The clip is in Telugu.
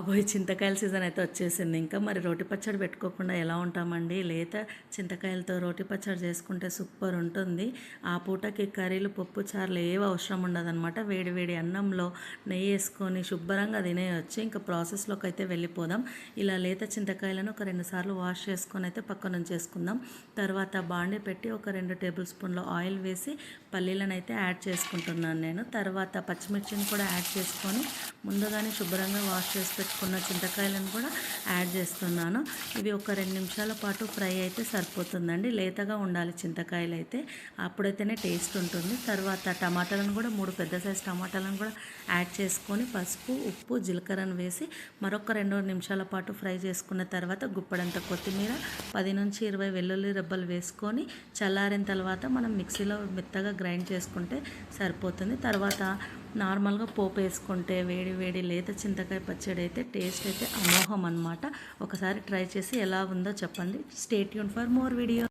అబ్బాయి చింతకాయల సీజన్ అయితే వచ్చేసింది. ఇంకా మరి రోటి పచ్చడి పెట్టుకోకుండా ఎలా ఉంటామండి? లేత చింతకాయలతో రోటి పచ్చడి చేసుకుంటే సూపర్ ఉంటుంది. ఆ పూటకి కర్రీలు పప్పు చారులు ఏవి అవసరం ఉండదన్నమాట. వేడి వేడి అన్నంలో నెయ్యి వేసుకొని శుభ్రంగా తినేయొచ్చు. ఇంకా ప్రాసెస్లోకి అయితే వెళ్ళిపోదాం. ఇలా లేత చింతకాయలను ఒక రెండు సార్లు వాష్ చేసుకొని అయితే పక్కన ఉంచేసుకుందాం తర్వాత బాండి పెట్టి ఒక రెండు టేబుల్ స్పూన్ల ఆయిల్ వేసి పల్లీలను అయితే యాడ్ చేసుకుంటున్నాను నేను. తర్వాత పచ్చిమిర్చిని కూడా యాడ్ చేసుకొని ముందుగానే శుభ్రంగా వాష్ చేసుకుని పెట్టుకున్న చింతకాయలను కూడా యాడ్ చేస్తున్నాను. ఇవి ఒక రెండు నిమిషాల పాటు ఫ్రై అయితే సరిపోతుందండి. లేతగా ఉండాలి చింతకాయలు అయితే. అప్పుడైతేనే టేస్ట్ ఉంటుంది. తర్వాత టమాటాలను కూడా మూడు పెద్ద సైజు టమాటాలను కూడా యాడ్ చేసుకొని పసుపు ఉప్పు జీలకర్రను వేసి మరొక రెండు నిమిషాల పాటు ఫ్రై చేసుకున్న తర్వాత గుప్పడంత కొత్తిమీర పది నుంచి ఇరవై వెల్లుల్లి రెబ్బలు వేసుకొని చల్లారిన తర్వాత మనం మిక్సీలో మెత్తగా గ్రైండ్ చేసుకుంటే సరిపోతుంది. తర్వాత నార్మల్గా పోపు వేసుకుంటే వేడి వేడి లేత చింతకాయ పచ్చడి అయితే టేస్ట్ అయితే అమోహం అనమాట ఒకసారి ట్రై చేసి ఎలా ఉందో చెప్పండి. State Yoon for more video